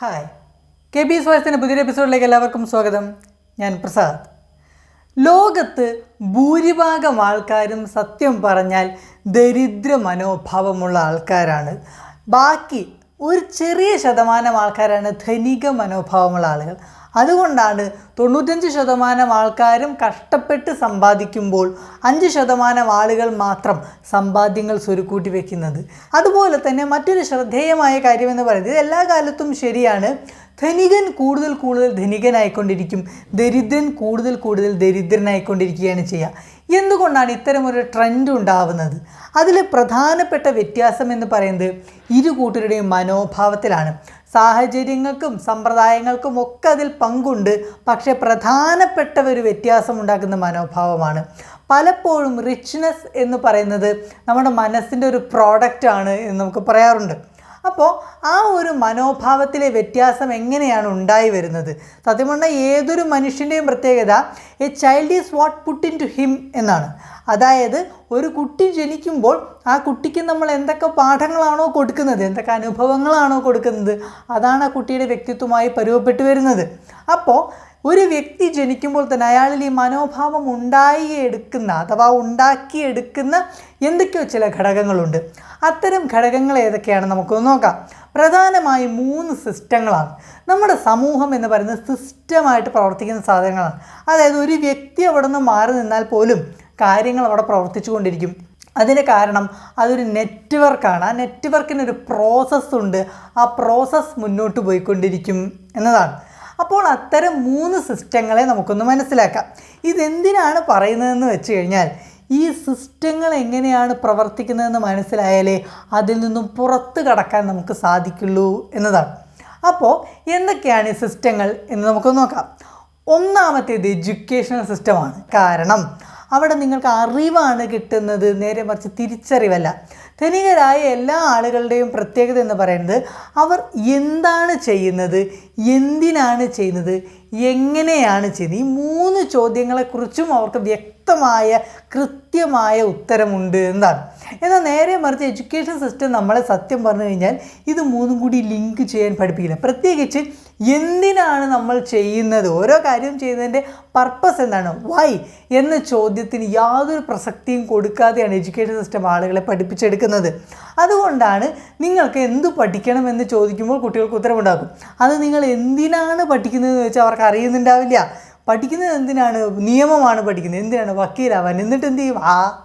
Hi. K B സ്വാരത്തിന്റെ പുതിയൊരു എപ്പിസോഡിലേക്ക് എല്ലാവർക്കും സ്വാഗതം. ഞാൻ പ്രസാദ്. ലോകത്ത് ഭൂരിഭാഗം ആൾക്കാരും സത്യം പറഞ്ഞാൽ ദരിദ്ര മനോഭാവമുള്ള ആൾക്കാരാണ്. ബാക്കി ഒരു ചെറിയ ശതമാനം ആൾക്കാരാണ് ധനിക മനോഭാവമുള്ള ആളുകൾ. അതുകൊണ്ടാണ് തൊണ്ണൂറ്റഞ്ച് ശതമാനം ആൾക്കാരും കഷ്ടപ്പെട്ട് സമ്പാദിക്കുമ്പോൾ അഞ്ച് ശതമാനം ആളുകൾ മാത്രം സമ്പാദ്യങ്ങൾ സ്വരുക്കൂട്ടി വെക്കുന്നത്. അതുപോലെ തന്നെ മറ്റൊരു ശ്രദ്ധേയമായ കാര്യമെന്ന് പറയുന്നത് ഇത് എല്ലാ കാലത്തും ശരിയാണ്. ധനികൻ കൂടുതൽ കൂടുതൽ ധനികനായിക്കൊണ്ടിരിക്കും. ദരിദ്രൻ കൂടുതൽ കൂടുതൽ ദരിദ്രനായിക്കൊണ്ടിരിക്കുകയാണ് ചെയ്യുക. എന്തുകൊണ്ടാണ് ഇത്തരമൊരു ട്രെൻഡ് ഉണ്ടാവുന്നത്? അതിൽ പ്രധാനപ്പെട്ട വ്യത്യാസം എന്ന് പറയുന്നത് ഇരു കൂട്ടരുടെയും മനോഭാവത്തിലാണ്. സാഹചര്യങ്ങൾക്കും സമ്പ്രദായങ്ങൾക്കും ഒക്കെ അതിൽ പങ്കുണ്ട്. പക്ഷേ പ്രധാനപ്പെട്ട ഒരു വ്യത്യാസമുണ്ടാക്കുന്ന മനോഭാവമാണ്. പലപ്പോഴും റിച്ച്നെസ് എന്ന് പറയുന്നത് നമ്മുടെ മനസ്സിന്റെ ഒരു പ്രോഡക്റ്റാണ് എന്ന് നമുക്ക് പറയാറുണ്ട്. അപ്പോൾ ആ ഒരു മനോഭാവത്തിലെ വ്യത്യാസം എങ്ങനെയാണ് ഉണ്ടായി വരുന്നത്? സത്യം പറഞ്ഞാൽ ഏതൊരു മനുഷ്യന്റെയും പ്രത്യേകത a child is what put in to him എന്നാണ്. അതായത് ഒരു കുട്ടി ജനിക്കുമ്പോൾ ആ കുട്ടിക്ക് നമ്മൾ എന്തൊക്കെ പാഠങ്ങളാണോ കൊടുക്കുന്നത് എന്തൊക്കെ അനുഭവങ്ങളാണോ കൊടുക്കുന്നത് അതാണ് ആ കുട്ടിയുടെ വ്യക്തിത്വമായി പരുവപ്പെട്ടു വരുന്നത്. അപ്പോൾ ഒരു വ്യക്തി ജനിക്കുമ്പോൾ തന്നെ അയാളിൽ ഈ മനോഭാവം ഉണ്ടായി എടുക്കുന്ന അഥവാ ഉണ്ടാക്കിയെടുക്കുന്ന എന്തൊക്കെയോ ചില ഘടകങ്ങളുണ്ട്. അത്തരം ഘടകങ്ങൾ ഏതൊക്കെയാണ് നമുക്കൊന്ന് നോക്കാം. പ്രധാനമായും മൂന്ന് സിസ്റ്റങ്ങളാണ്. നമ്മുടെ സമൂഹം എന്ന് പറയുന്നത് സിസ്റ്റമായിട്ട് പ്രവർത്തിക്കുന്ന സാധനങ്ങളാണ്. അതായത് ഒരു വ്യക്തി അവിടെ നിന്ന് മാറി നിന്നാൽ പോലും കാര്യങ്ങൾ അവിടെ പ്രവർത്തിച്ചു കൊണ്ടിരിക്കും അതിന് കാരണം അതൊരു നെറ്റ്വർക്കാണ്. ആ നെറ്റ്വർക്കിനൊരു പ്രോസസ്സുണ്ട് ആ പ്രോസസ്സ് മുന്നോട്ട് പോയിക്കൊണ്ടിരിക്കും എന്നതാണ്. അപ്പോൾ അത്തരം മൂന്ന് സിസ്റ്റങ്ങളെ നമുക്കൊന്ന് മനസ്സിലാക്കാം. ഇതെന്തിനാണ് പറയുന്നതെന്ന് വെച്ച് കഴിഞ്ഞാൽ ഈ സിസ്റ്റങ്ങൾ എങ്ങനെയാണ് പ്രവർത്തിക്കുന്നതെന്ന് മനസ്സിലായാലേ അതിൽ നിന്നും പുറത്ത് കടക്കാൻ നമുക്ക് സാധിക്കുള്ളൂ എന്നതാണ്. അപ്പോൾ എന്തൊക്കെയാണ് ഈ സിസ്റ്റങ്ങൾ എന്ന് നമുക്ക് നോക്കാം. ഒന്നാമത്തേത് എഡ്യൂക്കേഷണൽ സിസ്റ്റമാണ്. കാരണം അവിടെ നിങ്ങൾക്ക് അറിവാണ് കിട്ടുന്നത് നേരെ മറിച്ച് തിരിച്ചറിവല്ല. ധനികരായ എല്ലാ ആളുകളുടെയും പ്രത്യേകത എന്ന് പറയുന്നത് അവർ എന്താണ് ചെയ്യുന്നത് എന്തിനാണ് ചെയ്യുന്നത് എങ്ങനെയാണ് ചെയ്യുന്നത്? ഈ മൂന്ന് ചോദ്യങ്ങളെക്കുറിച്ചും അവർക്ക് വ്യക്തമായ കൃത്യമായ ഉത്തരമുണ്ട് എന്നാണ്. എന്നാൽ നേരെ മറിച്ച് എഡ്യൂക്കേഷൻ സിസ്റ്റം നമ്മളെ സത്യം പറഞ്ഞു കഴിഞ്ഞാൽ ഇത് മൂന്നും കൂടി ലിങ്ക് ചെയ്യാൻ പഠിപ്പിക്കില്ല. പ്രത്യേകിച്ച് എന്തിനാണ് നമ്മൾ ചെയ്യുന്നത്? ഓരോ കാര്യം ചെയ്യുന്നതിന്റെ പർപ്പസ് എന്താണ്? വൈ എന്ന ചോദ്യത്തിന് യാതൊരു പ്രസക്തിയും കൊടുക്കാതെയാണ് എഡ്യൂക്കേഷൻ സിസ്റ്റം ആളുകളെ പഠിപ്പിച്ചെടുക്കുന്നത്. അതുകൊണ്ടാണ് നിങ്ങൾക്ക് എന്ത് പഠിക്കണം എന്ന് ചോദിക്കുമ്പോൾ കുട്ടികൾക്ക് ഉത്തരവുണ്ടാക്കും അത് നിങ്ങൾ എന്തിനാണ് പഠിക്കുന്നതെന്ന് വെച്ചാൽ അവർക്ക് അറിയുന്നുണ്ടാവില്ല. പഠിക്കുന്നത് എന്തിനാണ്? നിയമമാണ് പഠിക്കുന്നത്. എന്തിനാണ്? വക്കീലാവാൻ. എന്നിട്ട് എന്ത് ചെയ്യും? ആ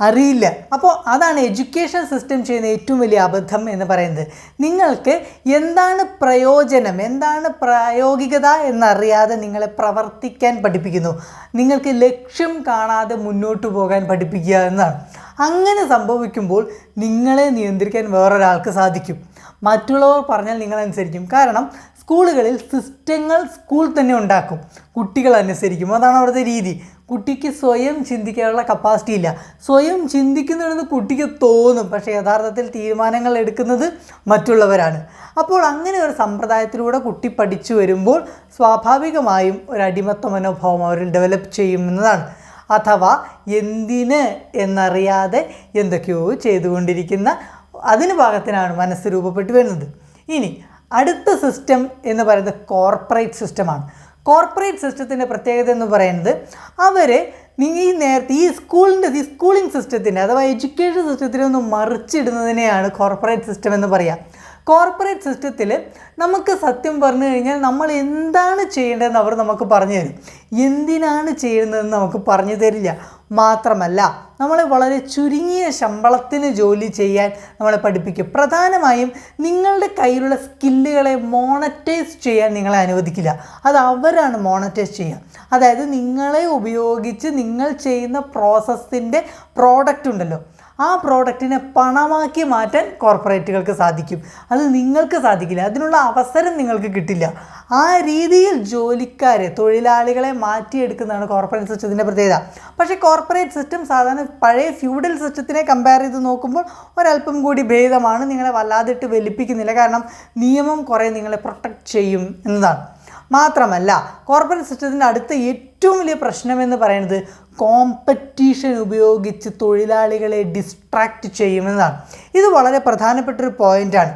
അറിയില്ല. അപ്പോൾ അതാണ് എഡ്യൂക്കേഷൻ സിസ്റ്റം ചെയ്യുന്ന ഏറ്റവും വലിയ അബദ്ധം എന്ന് പറയുന്നത്. നിങ്ങൾക്ക് എന്താണ് പ്രയോജനം? എന്താണ് പ്രായോഗികത എന്നറിയാതെ നിങ്ങളെ പ്രവർത്തിക്കാൻ പഠിപ്പിക്കുന്നു. നിങ്ങൾക്ക് ലക്ഷ്യം കാണാതെ മുന്നോട്ട് പോകാൻ പഠിപ്പിക്കുക എന്നാണ്. അങ്ങനെ സംഭവിക്കുമ്പോൾ നിങ്ങളെ നിയന്ത്രിക്കാൻ വേറൊരാൾക്ക് സാധിക്കും. മറ്റുള്ളവർ പറഞ്ഞാൽ നിങ്ങളനുസരിക്കും. കാരണം സ്കൂളുകളിൽ സിസ്റ്റങ്ങൾ സ്കൂൾ തന്നെ ഉണ്ടാക്കും. കുട്ടികൾ അനുസരിക്കും. അതാണ് അവിടുത്തെ രീതി. കുട്ടിക്ക് സ്വയം ചിന്തിക്കാനുള്ള കപ്പാസിറ്റി ഇല്ല. സ്വയം ചിന്തിക്കുന്നുണ്ടെന്ന് കുട്ടിക്ക് തോന്നും. പക്ഷേ യഥാർത്ഥത്തിൽ തീരുമാനങ്ങൾ എടുക്കുന്നത് മറ്റുള്ളവരാണ്. അപ്പോൾ അങ്ങനെ ഒരു സമ്പ്രദായത്തിലൂടെ കുട്ടി പഠിച്ചു വരുമ്പോൾ സ്വാഭാവികമായും ഒരു അടിമത്ത മനോഭാവം അവരിൽ ഡെവലപ്പ് ചെയ്യുമെന്നതാണ്. അഥവാ എന്തിന് എന്നറിയാതെ എന്തൊക്കെയോ ചെയ്തുകൊണ്ടിരിക്കുന്ന അതിന് ഭാഗത്തിനാണ് മനസ്സ് രൂപപ്പെട്ടു വരുന്നത്. ഇനി അടുത്ത സിസ്റ്റം എന്ന് പറയുന്നത് കോർപ്പറേറ്റ് സിസ്റ്റമാണ് കോർപ്പറേറ്റ് സിസ്റ്റത്തിന്റെ പ്രത്യേകത എന്ന് പറയുന്നത് അവർ നിങ്ങൾ ഈ നേരത്തെ ഈ സ്കൂളിന്റെ ഈ സ്കൂളിംഗ് സിസ്റ്റത്തിന്റെ അഥവാ എഡ്യൂക്കേഷൻ സിസ്റ്റത്തിനെ ഒന്ന് മറിച്ചിടുന്നതിനെയാണ് കോർപ്പറേറ്റ് സിസ്റ്റം എന്ന് പറയുക കോർപ്പറേറ്റ് സിസ്റ്റത്തിൽ നമുക്ക് സത്യം പറഞ്ഞു കഴിഞ്ഞാൽ നമ്മൾ എന്താണ് ചെയ്യേണ്ടതെന്ന് അവർ നമുക്ക് പറഞ്ഞു തരും. എന്തിനാണ് ചെയ്യുന്നതെന്ന് നമുക്ക് പറഞ്ഞു തരില്ല. മാത്രമല്ല നമ്മൾ വളരെ ചുരുങ്ങിയ ശമ്പളത്തിന് ജോലി ചെയ്യാൻ നമ്മളെ പഠിപ്പിക്കും. പ്രധാനമായും നിങ്ങളുടെ കയ്യിലുള്ള സ്കില്ലുകളെ മോണറ്റൈസ് ചെയ്യാൻ നിങ്ങളെ അനുവദിക്കില്ല. അത് അവരാണ് മോണറ്റൈസ് ചെയ്യുക. അതായത് നിങ്ങളെ ഉപയോഗിച്ച് നിങ്ങൾ ചെയ്യുന്ന പ്രോസസ്സിന്റെ പ്രോഡക്റ്റ് ഉണ്ടല്ലോ. ആ പ്രോഡക്റ്റിനെ പണമാക്കി മാറ്റാൻ കോർപ്പറേറ്റുകൾക്ക് സാധിക്കും. അത് നിങ്ങൾക്ക് സാധിക്കില്ല. അതിനുള്ള അവസരം നിങ്ങൾക്ക് കിട്ടില്ല. ആ രീതിയിൽ ജോലിക്കാരെ തൊഴിലാളികളെ മാറ്റിയെടുക്കുന്നതാണ് കോർപ്പറേറ്റ് സിസ്റ്റത്തിന്റെ പ്രത്യേകത. പക്ഷേ കോർപ്പറേറ്റ് സിസ്റ്റം സാധാരണ പഴയ ഫ്യൂഡൽ സിസ്റ്റത്തിനെ കമ്പയർ ചെയ്ത് നോക്കുമ്പോൾ ഒരല്പം കൂടി ഭേദമാണ്. നിങ്ങളെ വല്ലാതിട്ട് വലിപ്പിക്കുന്നില്ല കാരണം നിയമം കുറേ നിങ്ങളെ പ്രൊട്ടക്റ്റ് ചെയ്യും എന്നതാണ്. മാത്രമല്ല കോർപ്പറേറ്റ് സിസ്റ്റത്തിന്റെ അടുത്ത ഏറ്റവും വലിയ പ്രശ്നമെന്ന് പറയുന്നത് കോമ്പറ്റീഷൻ ഉപയോഗിച്ച് തൊഴിലാളികളെ ഡിസ്ട്രാക്റ്റ് ചെയ്യുമെന്നതാണ് ഇത് വളരെ പ്രധാനപ്പെട്ട ഒരു പോയിന്റാണ്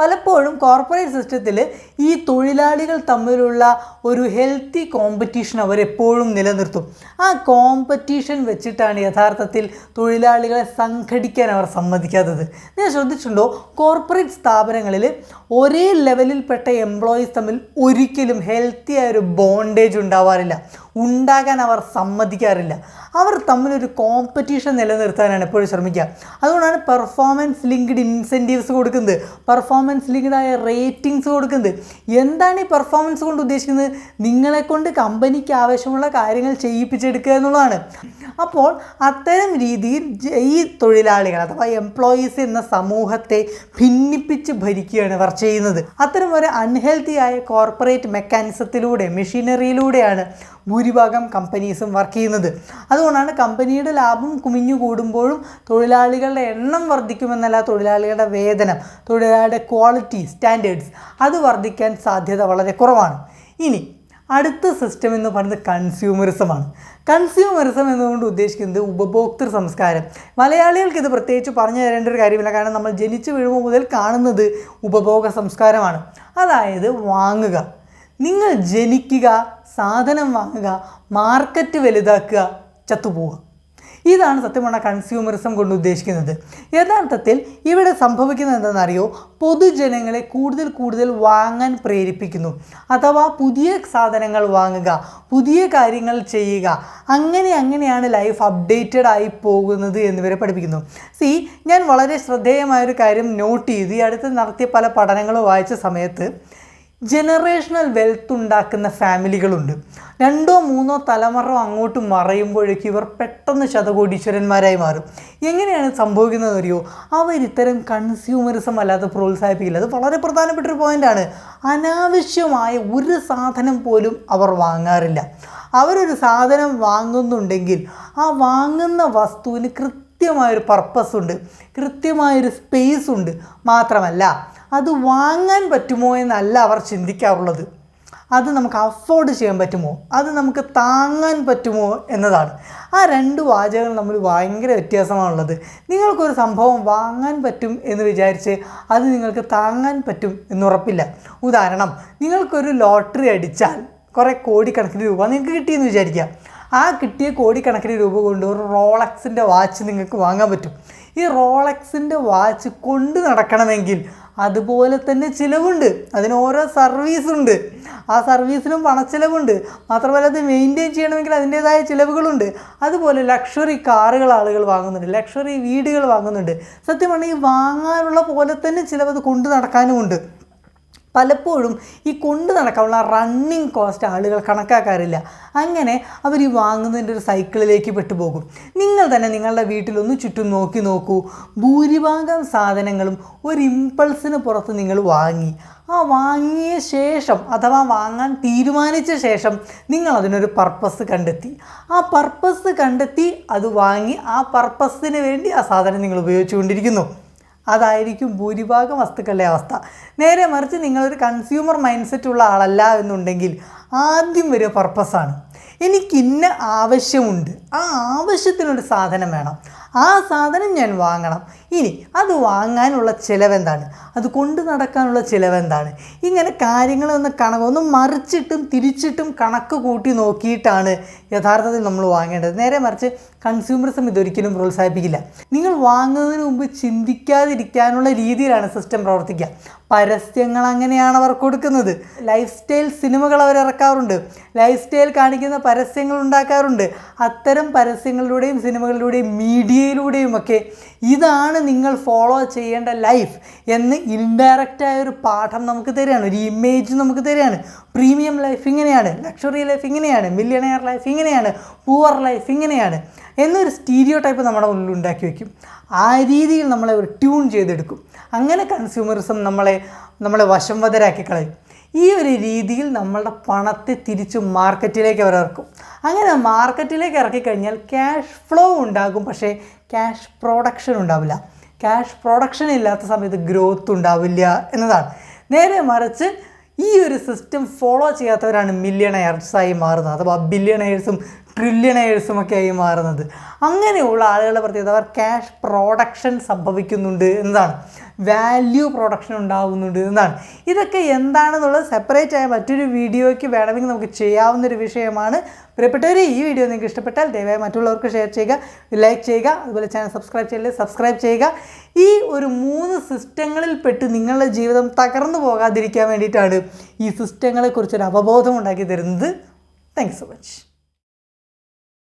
പലപ്പോഴും കോർപ്പറേറ്റ് സിസ്റ്റത്തിൽ ഈ തൊഴിലാളികൾ തമ്മിലുള്ള ഒരു ഹെൽത്തി കോമ്പറ്റീഷൻ അവരെപ്പോഴും നിലനിർത്തും. ആ കോമ്പറ്റീഷൻ വെച്ചിട്ടാണ് യഥാർത്ഥത്തിൽ തൊഴിലാളികളെ സംഘടിക്കാൻ അവർ സമ്മതിക്കാത്തത്. ഞാൻ ശ്രദ്ധിച്ചിട്ടുണ്ടോ? കോർപ്പറേറ്റ് സ്ഥാപനങ്ങളിൽ ഒരേ ലെവലിൽപ്പെട്ട എംപ്ലോയീസ് തമ്മിൽ ഒരിക്കലും ഹെൽത്തി ആയ ഒരു ബോണ്ടേജ് ഉണ്ടാവാറില്ല. ഉണ്ടാകാൻ അവർ സമ്മതിക്കാറില്ല. അവർ തമ്മിലൊരു കോമ്പറ്റീഷൻ നിലനിർത്താനാണ് എപ്പോഴും ശ്രമിക്കുക. അതുകൊണ്ടാണ് പെർഫോമൻസ് ലിങ്ക്ഡ് ഇൻസെന്റീവ്സ് കൊടുക്കുന്നത്. പെർഫോമൻസ് ലിങ്ക്ഡായ റേറ്റിംഗ്സ് കൊടുക്കുന്നത്. എന്താണ് ഈ പെർഫോമൻസ് കൊണ്ട് ഉദ്ദേശിക്കുന്നത്? നിങ്ങളെ കൊണ്ട് കമ്പനിക്ക് ആവശ്യമുള്ള കാര്യങ്ങൾ ചെയ്യിപ്പിച്ചെടുക്കുക എന്നുള്ളതാണ്. അപ്പോൾ അത്തരം രീതിയിൽ ഈ തൊഴിലാളികൾ അഥവാ എംപ്ലോയീസ് എന്ന സമൂഹത്തെ ഭിന്നിപ്പിച്ച് ഭരിക്കുകയാണ് ഇവർ ചെയ്യുന്നത്. അത്തരം ഒരു അൺഹെൽത്തി ആയ കോർപ്പറേറ്റ് മെക്കാനിസത്തിലൂടെ മെഷീനറിയിലൂടെയാണ് ഭൂരിഭാഗം കമ്പനീസും വർക്ക് ചെയ്യുന്നത്. അതുകൊണ്ടാണ് കമ്പനിയുടെ ലാഭം കുമിഞ്ഞു കൂടുമ്പോഴും തൊഴിലാളികളുടെ എണ്ണം വർദ്ധിക്കുമെന്നല്ല തൊഴിലാളികളുടെ വേതനം തൊഴിലാളിയുടെ ക്വാളിറ്റി സ്റ്റാൻഡേർഡ്സ് അത് വർദ്ധിക്കാൻ സാധ്യത വളരെ കുറവാണ്. ഇനി അടുത്ത സിസ്റ്റം എന്ന് പറയുന്നത് കൺസ്യൂമറിസമാണ് കൺസ്യൂമറിസം എന്നുകൊണ്ട് ഉദ്ദേശിക്കുന്നത് ഉപഭോക്തൃ സംസ്കാരം. മലയാളികൾക്ക് ഇത് പ്രത്യേകിച്ച് പറഞ്ഞു തരേണ്ട ഒരു കാര്യമില്ല. കാരണം നമ്മൾ ജനിച്ചു വീഴുമ്പോൾ മുതൽ കാണുന്നത് ഉപഭോഗ സംസ്കാരമാണ്. അതായത് വാങ്ങുക. നിങ്ങൾ ജനിക്കുക സാധനം വാങ്ങുക മാർക്കറ്റ് വലുതാക്കുക ചത്തുപോവുക. ഇതാണ് സത്യം കൺസ്യൂമറിസം കൊണ്ട് ഉദ്ദേശിക്കുന്നത്. യഥാർത്ഥത്തിൽ ഇവിടെ സംഭവിക്കുന്നത് എന്താണെന്നറിയോ? പൊതുജനങ്ങളെ കൂടുതൽ കൂടുതൽ വാങ്ങാൻ പ്രേരിപ്പിക്കുന്നു. അഥവാ പുതിയ സാധനങ്ങൾ വാങ്ങുക പുതിയ കാര്യങ്ങൾ ചെയ്യുക അങ്ങനെ അങ്ങനെയാണ് ലൈഫ് അപ്ഡേറ്റഡ് ആയി പോകുന്നത് എന്നിവരെ പഠിപ്പിക്കുന്നു. സി ഞാൻ വളരെ ശ്രദ്ധേയമായൊരു കാര്യം നോട്ട് ചെയ്തു. ഈ അടുത്ത് നടത്തിയ പല പഠനങ്ങളും വായിച്ച സമയത്ത് ജനറേഷണൽ വെൽത്ത് ഉണ്ടാക്കുന്ന ഫാമിലികളുണ്ട് രണ്ടോ മൂന്നോ തലമുറ അങ്ങോട്ട് മറയുമ്പോഴേക്കും ഇവർ പെട്ടെന്ന് ശതകോടീശ്വരന്മാരായി മാറും. എങ്ങനെയാണ് സംഭവിക്കുന്നത് അറിയോ അവർ ഇത്തരം കൺസ്യൂമറിസം അല്ലാതെ പ്രോത്സാഹിപ്പിക്കില്ല. അത് വളരെ പ്രധാനപ്പെട്ട ഒരു പോയിന്റാണ് അനാവശ്യമായ ഒരു സാധനം പോലും അവർ വാങ്ങാറില്ല. അവരൊരു സാധനം വാങ്ങുന്നുണ്ടെങ്കിൽ ആ വാങ്ങുന്ന വസ്തുവിന് കൃത്യമായൊരു പർപ്പസ് ഉണ്ട് കൃത്യമായൊരു സ്പേസ് ഉണ്ട് മാത്രമല്ല അത് വാങ്ങാൻ പറ്റുമോ എന്നല്ല അവർ ചിന്തിക്കാറുള്ളത്. അത് നമുക്ക് അഫോർഡ് ചെയ്യാൻ പറ്റുമോ? അത് നമുക്ക് താങ്ങാൻ പറ്റുമോ എന്നതാണ്. ആ രണ്ട് വാചകങ്ങൾ നമ്മൾ ഭയങ്കര വ്യത്യാസമാണുള്ളത്. നിങ്ങൾക്കൊരു സംഭവം വാങ്ങാൻ പറ്റും എന്ന് വിചാരിച്ച് അത് നിങ്ങൾക്ക് താങ്ങാൻ പറ്റും എന്നുറപ്പില്ല ഉദാഹരണം നിങ്ങൾക്കൊരു ലോട്ടറി അടിച്ചാൽ കുറേ കോടിക്കണക്കിന് രൂപ നിങ്ങൾക്ക് കിട്ടിയെന്ന് വിചാരിക്കുക. ആ കിട്ടിയ കോടിക്കണക്കിന് രൂപ കൊണ്ട് ഒരു റോളക്സിന്റെ വാച്ച് നിങ്ങൾക്ക് വാങ്ങാൻ പറ്റും. ഈ റോളക്സിന്റെ വാച്ച് കൊണ്ട് നടക്കണമെങ്കിൽ അതുപോലെ തന്നെ ചിലവുണ്ട്. അതിന് ഓരോ സർവീസുണ്ട് ആ സർവീസിനും പണച്ചിലവുണ്ട് മാത്രമല്ല അത് മെയിന്റെയിൻ ചെയ്യണമെങ്കിൽ അതിന്റേതായ ചിലവുകളുണ്ട്. അതുപോലെ ലക്ഷറി കാറുകൾ ആളുകൾ വാങ്ങുന്നുണ്ട്. ലക്ഷറി വീടുകൾ വാങ്ങുന്നുണ്ട്. സത്യം പറഞ്ഞാൽ ഈ വാങ്ങാനുള്ള പോലെ തന്നെ ചിലവ് അത് കൊണ്ടു നടക്കാനുമുണ്ട് പലപ്പോഴും ഈ കൊണ്ടു നടക്കാനുള്ള റണ്ണിങ് കോസ്റ്റ് ആളുകൾ കണക്കാക്കാറില്ല. അങ്ങനെ അവർ ഈ വാങ്ങുന്നതിന്റെ ഒരു സൈക്കിളിലേക്ക് പെട്ടുപോകും. നിങ്ങൾ തന്നെ നിങ്ങളുടെ വീട്ടിലൊന്ന് ചുറ്റും നോക്കി നോക്കൂ. ഭൂരിഭാഗം സാധനങ്ങളും ഒരു ഇമ്പൾസിന് പുറത്ത് നിങ്ങൾ വാങ്ങി. ആ വാങ്ങിയ ശേഷം അഥവാ വാങ്ങാൻ തീരുമാനിച്ച ശേഷം നിങ്ങൾ അതിനൊരു പർപ്പസ് കണ്ടെത്തി. ആ പർപ്പസ് കണ്ടെത്തി അത് വാങ്ങി ആ പർപ്പസിന് വേണ്ടി ആ സാധനം നിങ്ങൾ ഉപയോഗിച്ചുകൊണ്ടിരിക്കുന്നു. അതായിരിക്കും ഭൂരിഭാഗം വസ്തുക്കളുടെ അവസ്ഥ. നേരെ മറിച്ച് നിങ്ങളൊരു കൺസ്യൂമർ മൈൻഡ് ഉള്ള ആളല്ല എന്നുണ്ടെങ്കിൽ ആദ്യം വരിക പർപ്പസാണ് എനിക്ക് ഇന്ന ആവശ്യമുണ്ട്. ആ ആവശ്യത്തിനൊരു സാധനം വേണം. ആ സാധനം ഞാൻ വാങ്ങണം. ഇനി അത് വാങ്ങാനുള്ള ചിലവെന്താണ്? അത് കൊണ്ടു നടക്കാനുള്ള ചിലവെന്താണ്? ഇങ്ങനെ കാര്യങ്ങളൊന്ന് കണക്ക് ഒന്ന് മറിച്ചിട്ടും തിരിച്ചിട്ടും കണക്ക് കൂട്ടി നോക്കിയിട്ടാണ് യഥാർത്ഥത്തിൽ നമ്മൾ വാങ്ങേണ്ടത്. നേരെ മറിച്ച് കൺസ്യൂമറിസം ഇതൊരിക്കലും പ്രോത്സാഹിപ്പിക്കില്ല. നിങ്ങൾ വാങ്ങുന്നതിന് മുമ്പ് ചിന്തിക്കാതിരിക്കാനുള്ള രീതിയിലാണ് സിസ്റ്റം പ്രവർത്തിക്കുക. പരസ്യങ്ങൾ അങ്ങനെയാണ് അവർ കൊടുക്കുന്നത്. ലൈഫ് സ്റ്റൈൽ സിനിമകൾ അവർ ഇറക്കാറുണ്ട്. ലൈഫ് സ്റ്റൈൽ കാണിക്കുന്ന പരസ്യങ്ങൾ ഉണ്ടാക്കാറുണ്ട്. അത്തരം പരസ്യങ്ങളിലൂടെയും സിനിമകളിലൂടെയും മീഡിയയിലൂടെയും ഒക്കെ ഇതാണ് നിങ്ങൾ ഫോളോ ചെയ്യേണ്ട ലൈഫ് എന്ന് ഇൻഡയറക്റ്റായ ഒരു പാഠം നമുക്ക് തരികയാണ്. ഒരു ഇമേജ് നമുക്ക് തരികയാണ്. പ്രീമിയം ലൈഫ് ഇങ്ങനെയാണ്. ലക്ഷറി ലൈഫ് ഇങ്ങനെയാണ്. മില്യണയർ ലൈഫ് ഇങ്ങനെയാണ്. പൂവർ ലൈഫ് ഇങ്ങനെയാണ്. എന്നൊരു സ്റ്റീരിയോ ടൈപ്പ് നമ്മുടെ ഉള്ളിൽ ഉണ്ടാക്കി വയ്ക്കും ആ രീതിയിൽ നമ്മളെ ഒരു ട്യൂൺ ചെയ്തെടുക്കും. അങ്ങനെ കൺസ്യൂമറിസം നമ്മളെ നമ്മളെ വശംവതരാക്കി കളയും. ഈ ഒരു രീതിയിൽ നമ്മളുടെ പണത്തെ തിരിച്ച് മാർക്കറ്റിലേക്ക് അവർ ഇറക്കും. അങ്ങനെ മാർക്കറ്റിലേക്ക് ഇറക്കി കഴിഞ്ഞാൽ ക്യാഷ് ഫ്ലോ ഉണ്ടാകും പക്ഷേ ക്യാഷ് പ്രൊഡക്ഷൻ ഉണ്ടാവില്ല. ക്യാഷ് പ്രൊഡക്ഷൻ ഇല്ലാത്ത സമയത്ത് ഗ്രോത്ത് ഉണ്ടാവില്ല എന്നതാണ്. നേരെ മറിച്ച് ഈ ഒരു സിസ്റ്റം ഫോളോ ചെയ്യാത്തവരാണ് മില്യണയേഴ്സായി മാറുന്നത്. അഥവാ ബില്യണയേഴ്സും ട്രില്യണേഴ്സും ഒക്കെ ആയി മാറുന്നത്. അങ്ങനെയുള്ള ആളുകളുടെ പ്രത്യേകത അവർ ക്യാഷ് പ്രൊഡക്ഷൻ സംഭവിക്കുന്നുണ്ട് എന്നതാണ്. വാല്യൂ പ്രൊഡക്ഷൻ ഉണ്ടാകുന്നുണ്ട് എന്നാണ് ഇതൊക്കെ എന്താണെന്നുള്ളത് സെപ്പറേറ്റ് ആയ മറ്റൊരു വീഡിയോയ്ക്ക് വേണമെങ്കിൽ നമുക്ക് ചെയ്യാവുന്ന ഒരു വിഷയമാണ്. പ്രിയപ്പെട്ടവർ ഈ വീഡിയോ നിങ്ങൾക്ക് ഇഷ്ടപ്പെട്ടാൽ ദയവായി മറ്റുള്ളവർക്ക് ഷെയർ ചെയ്യുക ലൈക്ക് ചെയ്യുക അതുപോലെ ചാനൽ സബ്സ്ക്രൈബ് ചെയ്യില്ലേ സബ്സ്ക്രൈബ് ചെയ്യുക. ഈ ഒരു മൂന്ന് സിസ്റ്റങ്ങളിൽ പെട്ട് നിങ്ങളുടെ ജീവിതം തകർന്നു പോകാതിരിക്കാൻ വേണ്ടിയിട്ടാണ് ഈ സിസ്റ്റങ്ങളെക്കുറിച്ചൊരു അവബോധം ഉണ്ടാക്കി തരുന്നത്. Thanks so much